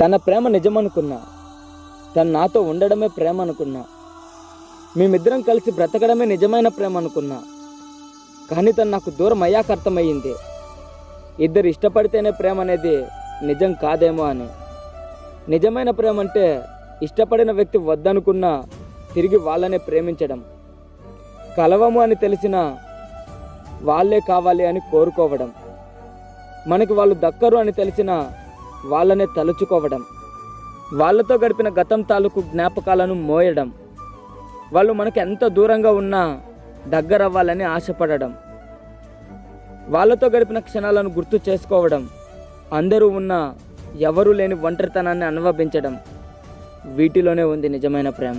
తన ప్రేమ నిజమనుకున్నా తను నాతో ఉండడమే ప్రేమ అనుకున్నా మేమిద్దరం కలిసి బ్రతకడమే నిజమైన ప్రేమ అనుకున్నా కానీ తను నాకు దూరం అయ్యాక అర్థమయ్యింది. ఇద్దరు ఇష్టపడితేనే ప్రేమ అనేది నిజం కాదేమో అని. నిజమైన ప్రేమ అంటే ఇష్టపడిన వ్యక్తి వద్దనుకున్నా తిరిగి వాళ్ళనే ప్రేమించడం. కలవము అని తెలిసిన వాళ్ళే కావాలి అని కోరుకోవడం. మనకి వాళ్ళు దక్కరు అని తెలిసిన వాళ్ళనే తలుచుకోవడం వాళ్ళతో గడిపిన గతం తాలూకు జ్ఞాపకాలను మోయడం వాళ్ళు మనకు ఎంత దూరంగా ఉన్నా దగ్గరవ్వాలని ఆశపడడం వాళ్ళతో గడిపిన క్షణాలను గుర్తు చేసుకోవడం అందరూ ఉన్న ఎవరూ లేని ఒంటరితనాన్ని అనుభవించడం వీటిలోనే ఉంది నిజమైన ప్రేమ.